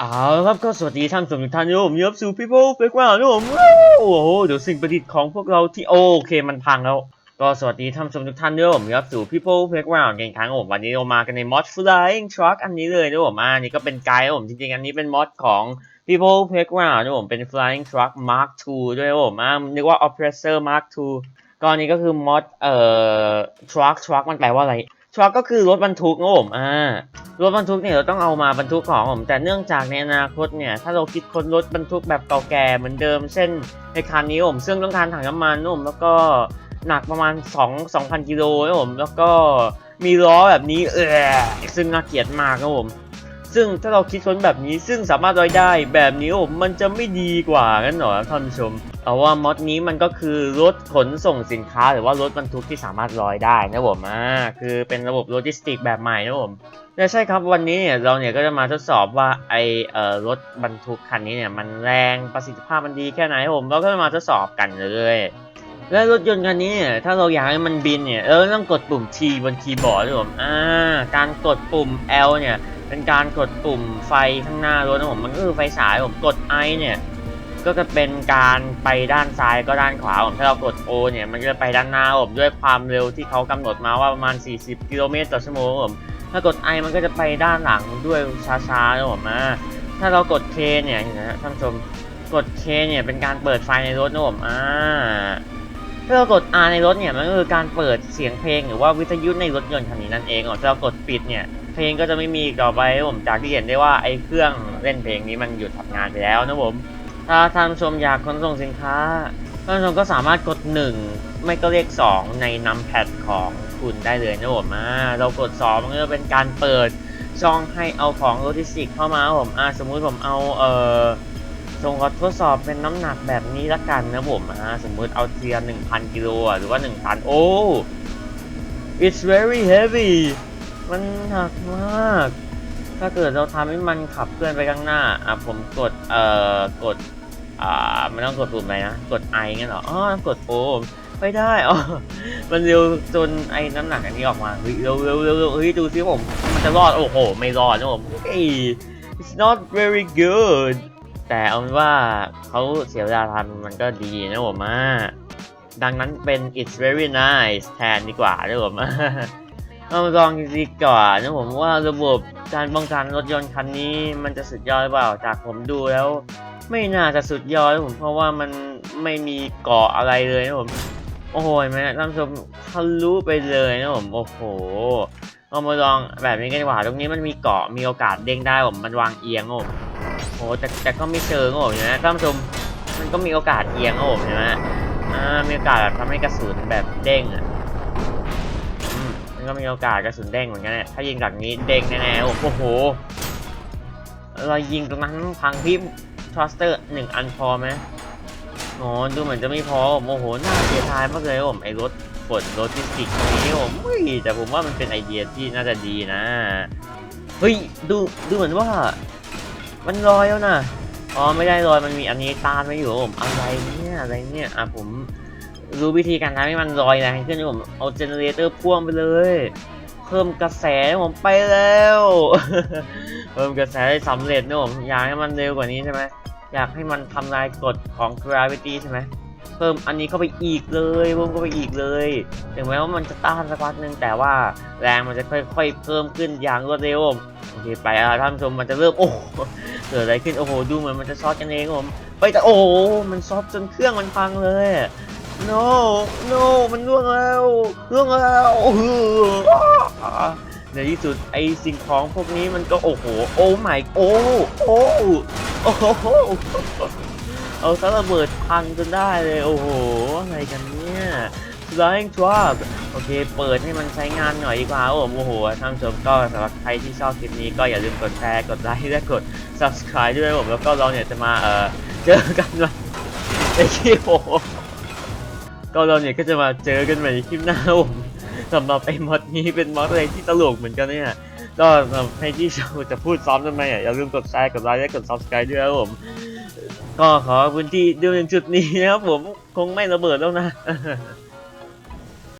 เอาละครับก็สวัสดีท่านผู้ชมทุกท่านนะผมยับสู่ People f a k e ว่านะผมโอ้โหเดี๋ยวสิ่งประดิษฐ์ของพวกเราที่โอเคมันพังแล้ว ก็สวัสดีท่านผู้ชมทุกท่านด้วยผมยับสู่ People f a k e ว่ากันอีกครั้งผมวันนี้เรามากันในมอด Flying Truck อันนี้เลยนะผมอ่านี่ก็เป็นไกด์ผมจริงๆ อันนี้เป็นมอดของ People f a k e ว่านะผมเป็น Flying Truck Mark II ด้วยผมอ่านึกว่า Oppressor Mark II ก็อันนี้ก็คือมอดเอ่อ Truck Truck มันแปลว่าอะไร Truck ก็คือรถบรรทุกนะผมอ่า รถบรรทุกเนี่ยเราต้องเอามาบรรทุกของผมแต่เนื่องจากในอนาคตเนี่ยถ้าเราคิดค้นรถบรรทุกแบบเก่าแก่เหมือนเดิม เช่นในคันนี้ผมซึ่งต้องการถังน้ำมันนะผมแล้วก็หนักประมาณ 2 2,000กิโลนะผมแล้วก็มีล้อแบบนี้เออซึ่งน่าเกลียดมากนะผม ซึ่งถ้าเราคิดค้นแบบนี้ซึ่งสามารถลอยได้แบบนี้ผมมันจะไม่ดีกว่ากันหรอท่านผู้ชม เอาว่ามอดนี้มันก็คือรถขนส่งสินค้า หรือว่ารถบรรทุกที่สามารถลอยได้นะผมอ่าคือเป็นระบบโลจิสติกแบบใหม่นะผมและใช่ครับวันนี้เนี่ยเราเนี่ยก็จะมาทดสอบว่าไอเอ่อรถบรรทุกคันนี้เนี่ยมันแรงประสิทธิภาพมันดีแค่ไหนผมเราก็จะมาทดสอบกันเลยและรถยนต์คันนี้เนี่ยถ้าเราอยากให้มันบินเนี่ยเออต้องกดปุ่ม T บนคีย์บอร์ดด้วยผมอ่าการกดปุ่ม L เนี่ยเป็นการกดปุ่มไฟข้างหน้ารถนะผมมันก็คือไฟฉายผมกด I เนี่ย ก็จะเป็นการไปด้านซ้ายก็ด้านขวาผมถ้าเรากด O เนี่ยมันก็จะไปด้านหน้าผมด้วยความเร็วที่เขากำหนดมาว่าประมาณ 40 กิโลเมตรต่อชั่วโมงผมถ้ากด I มันก็จะไปด้านหลังด้วยช้าๆผมนะถ้าเรากด K เนี่ยนะท่านผู้ชมกด K เนี่ยเป็นการเปิดไฟในรถนะผมอ่าถ้าเรากด R ในรถเนี่ยมันก็คือการเปิดเสียงเพลงหรือว่าวิทยุในรถยนต์คันนี้นั่นเองถ้าเรากดปิดเนี่ยเพลงก็จะไม่มีต่อไปผมจากที่เห็นได้ว่าไอ้เครื่องเล่นเพลงนี้มันหยุดทำงานไปแล้วนะผม ถ้าท่านผู้ชมอยากขนส่งสินค้าท่านผู้ชมก็สามารถกด 1 ไม่ก็เลข 2 ในนัมแพดของคุณได้เลยนะผมอ่าเรากด 2 มันก็เป็นการเปิดช่องให้เอาของโลจิสติกเข้ามาผมอ่าสมมุติผมเอาเอ่อส่งขอทดสอบเป็นน้ำหนักแบบนี้ละกันนะผมอ่าสมมุติเอาเทียร1,000กิโลหรือว่า1ตันโอ้ it's very heavy มันหนักมาก ถ้าเกิดเราทำให้มันขับเคลื่อนไปข้างหน้า อะผมกด เอ่อ กด อ่าไม่ต้องกดปุ่มอะไรนะ กดไองั้นเหรออ๋อกดโอมไม่ได้อ๋อมันเร็วจนไอ้น้ำหนักอันนี้ออกมาเฮ้ยเร็วเร็วเร็วเร็วเฮ้ยดูซิผม มันจะรอด โอ้โห ไม่รอดนะผม เฮ้ย it's not very good แต่เอาเป็นว่าเขาเสียเวลาทำมันก็ดีนะผมอะดังนั้นเป็น it's very nice แทนดีกว่านะผม เรามาลองดีกว่านะผมว่าระบบการป้องกันรถยนต์คันนี้มันจะสุดยอดหรือเปล่าจากผมดูแล้ว ไม่น่าจะสุดยอดผมเพราะว่ามันไม่มีเกาะอะไรเลยนะผมโอ้โหเห็นท่านผู้ชมทะลุไปเลยนะผมโอ้โหเอามาลองแบบนี้กันดีกว่าตรงนี้มันมีเกาะมีโอกาสเด้งได้ผมมันวางเอียงผมโอ้โหแต่แต่ก็ไม่เชิงนะผมเห็นไหมท่านผู้ชมมันก็มีโอกาสเอียงนะผมเห็นไหมอ่ามีโอกาสแบบทำให้กระสุนแบบเด้งอะ ก็มีโอกาสกระสุนเด้งเหมือนกันเนี่ยถ้ายิงจากนี้เด้งแน่ๆ โอ้โห เรายิงตรงนั้นพังพิมทรัสเตอร์หนึ่งอันพอไหมโอ๋อดูเหมือนจะไม่พอโอ้โหน่าเสียดายมากเลยผมไอ้รถขนโลจิสติกนี้ผมเฮ้ยแต่ผมว่ามันเป็นไอเดียที่น่าจะดีนะ เฮ้ย ดู ดูเหมือนว่า มันลอยแล้วนะ อ๋อ ไม่ได้ลอย มันมีอันนี้ต้านไว้อยู่ผม อะไรเนี่ย อะไรเนี่ย อะผม รู้วิธีการทำให้มันลอยแรงขึ้นผมเอาเจเนเรเตอร์พ่วงไปเลย เพิ่มกระแสผมไปแล้ว เพิ่มกระแสได้สำเร็จนะผมอยากให้มันเร็วกว่านี้ใช่ไหมอยากให้มันทำลายกฎของ gravity ใช่ไหมเพิ่มอันนี้เข้าไปอีกเลยเพิ่มเข้าไปอีกเลย ถึงแม้ว่ามันจะต้านสักพักหนึงแต่ว่าแรงมันจะค่อยๆ เพิ่มขึ้นอย่างรวดเร็วผมโอเคไปอะท่านผู้ชมมันจะเริ่มโอ้เกิดอะไรขึ้นโอ้โหดูเหมือนมันจะช็อตกันเองผมไปแต่โอ้มันช็อตจนเครื่องมันพังเลย no no มันล่วงแล้วล่วงแล้วเออในที่สุดไอสิ่งของพวกนี้มันก็โอ้โห โอ้ไม่โอ้โอ้โอ้โหเอาซะระเบิดพังจนได้เลย โอ้โห อะไรกันเนี่ย flying truck โอเค เปิดให้มันใช้งานหน่อยดีกว่าโอ้โหท่านผู้ชมก็สำหรับใครที่ชอบคลิปนี้ก็อย่าลืมกดแชร์ กดไลค์และกด subscribe ด้วยผมแล้วก็เราเนี่ยจะมาเออเจอกันวันในคลิปโอ้ ก็เราเนี่ยก็จะมาเจอกันใหม่ในคลิปหน้าผมสำหรับไอ้มอดนี้เป็นมอดอะไรที่ตลกเหมือนกันเนี่ยก็สำหรับใครที่ชอบจะพูดซ้อมทำไมอะอย่าลืมกดแชร์กดไลค์และกด subscribe ด้วยครับผม ก็ขอพื้นที่ดูในจุดนี้นะครับผมคงไม่ระเบิดแล้วนะ